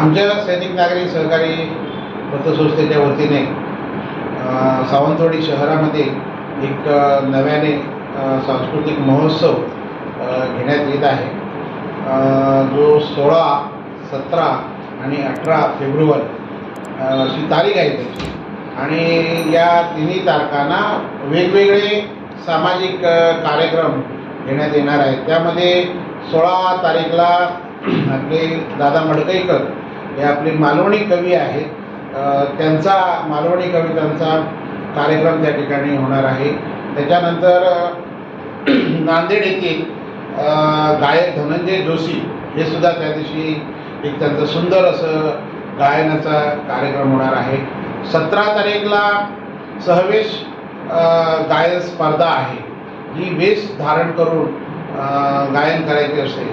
आमच्या सैनिक नागरिक सहकारी पतसंस्थेच्या वतीने सावंतवाडी शहरामध्ये एक नव्याने सांस्कृतिक महोत्सव घेण्यात येत आहे. जो सोळा सतरा आणि अठरा फेब्रुवारी अशी तारीख आहे त्याची. आणि या तिन्ही तारखांना वेगवेगळे सामाजिक कार्यक्रम घेण्यात येणार आहेत. त्यामध्ये सोळा तारीखला आपले दादा मडकईकर हे आपले मालवणी कवी आहेत. त्यांचा मालवणी कवितांचा कार्यक्रम त्या ठिकाणी होणार आहे. त्याच्यानंतर नांदेड येथील गायक धनंजय जोशी हे सुद्धा त्या दिवशी एक त्यांचं सुंदर असं गायनाचा कार्यक्रम होणार आहे. सतरा तारीखला सहवेश गायन स्पर्धा आहे. जी वेश धारण करून गायन करायची असते.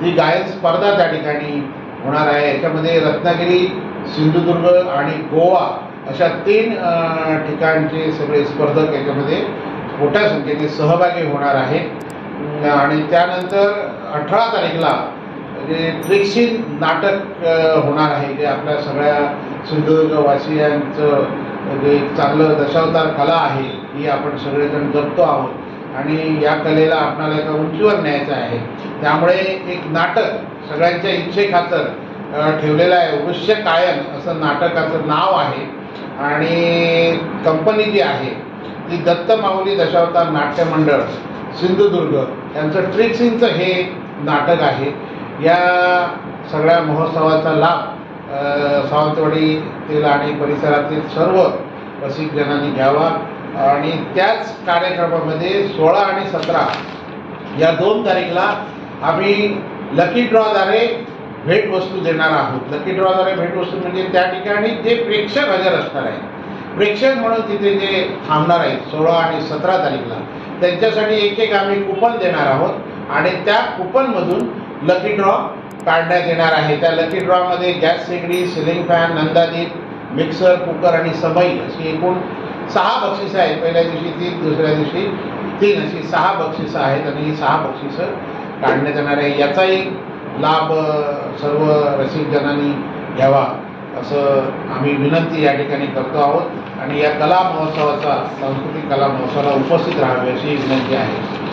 ती गायन स्पर्धा त्या ठिकाणी होणार आहे. याच्यामध्ये रत्नागिरी सिंधुदुर्ग आणि गोवा अशा तीन ठिकाणचे सगळे स्पर्धक याच्यामध्ये मोठ्या संख्येने सहभागी होणार आहे अं, आणि त्यानंतर अठरा तारीखला जे ट्रिक्सिन नाटक होणार आहे. जे आपल्या सगळ्या सिंधुदुर्गवासियांचं जे एक चांगलं दशावतार कला आहे ही आपण सगळेजण जपतो आहोत. आणि या कलेला आपणाला एका उंचीवर न्यायचं आहे. त्यामुळे एक नाटक सगळ्यांच्या इच्छेखातर ठेवलेलं आहे. वृश्य कायन असं नाटकाचं नाव आहे. आणि कंपनी जी आहे ती दत्त माऊली दशावतार नाट्य मंडळ सिंधुदुर्ग यांचं ट्रिक्सिंगचं हे नाटक आहे. या सगळ्या महोत्सवाचा लाभ सावंतवाडीतील आणि परिसरातील सर्व रसिकजनांनी घ्यावा. आणि त्याच कार्यक्रमामध्ये सोळा आणि सतरा या दोन तारीखला आम्ही लकी ड्रॉद्वारे भेटवस्तू देणार आहोत. लकी ड्रॉद्वारे भेटवस्तू म्हणजे त्या ठिकाणी जे प्रेक्षक हजर असणार आहेत. प्रेक्षक म्हणून तिथे जे थांबणार आहेत सोळा आणि सतरा तारीखला त्यांच्यासाठी एक एक आम्ही कुपन देणार आहोत. आणि त्या कुपनमधून लकी ड्रॉ काढण्यात येणार आहे. त्या लकी ड्रॉमध्ये गॅस शेगडी सिलिंग फॅन नंदादीप मिक्सर कुकर आणि समई अशी एकूण सहा बक्षिसं आहेत. पहिल्या दिवशी तीन दुसऱ्या दिवशी तीन अशी सहा बक्षिसं आहेत आणि ही सहा बक्षिसं काढण्यात येणार आहे. याचाही लाभ सर्व रसिक घ्यावा असं आम्ही विनंती या ठिकाणी करतो आहोत. आणि या कला महोत्सवाचा सांस्कृतिक कला महोत्सवाला उपस्थित राहावे अशी विनंती आहे.